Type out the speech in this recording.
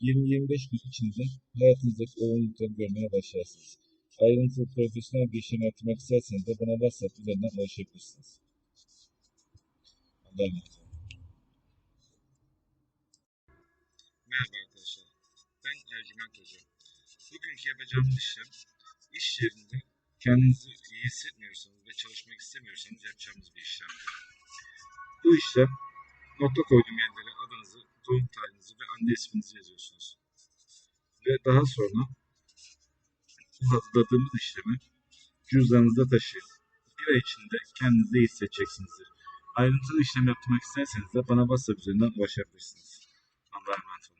20-25 gün içinde hayatınızdaki olumlulukları görmeye başlarsınız. Ayrıntılı profesyonel bir işlem yaptırmak isterseniz de bana WhatsApp üzerinden ulaşabilirsiniz. Allah'a emanet olun. Merhaba arkadaşlar. Ben Ercüment Hoca. Bugünkü yapacağımız işlem iş yerinde kendinizi iyi hissetmiyorsanız ve çalışmak istemiyorsanız yapacağımız bir işlemdir. Bu işlem nokta koyduğum yerlere adınızı, doğum tarihinizi ve anne isminizi yazıyorsunuz. Ve daha sonra hazırladığımız işlemi cüzdanınızda taşıyın. Bir ay içinde kendinizi iyi hissedeceksinizdir. Ayrıntılı işlem yaptırmak isterseniz de bana WhatsApp üzerinden ulaşabilirsiniz. Allah'a emanet olun.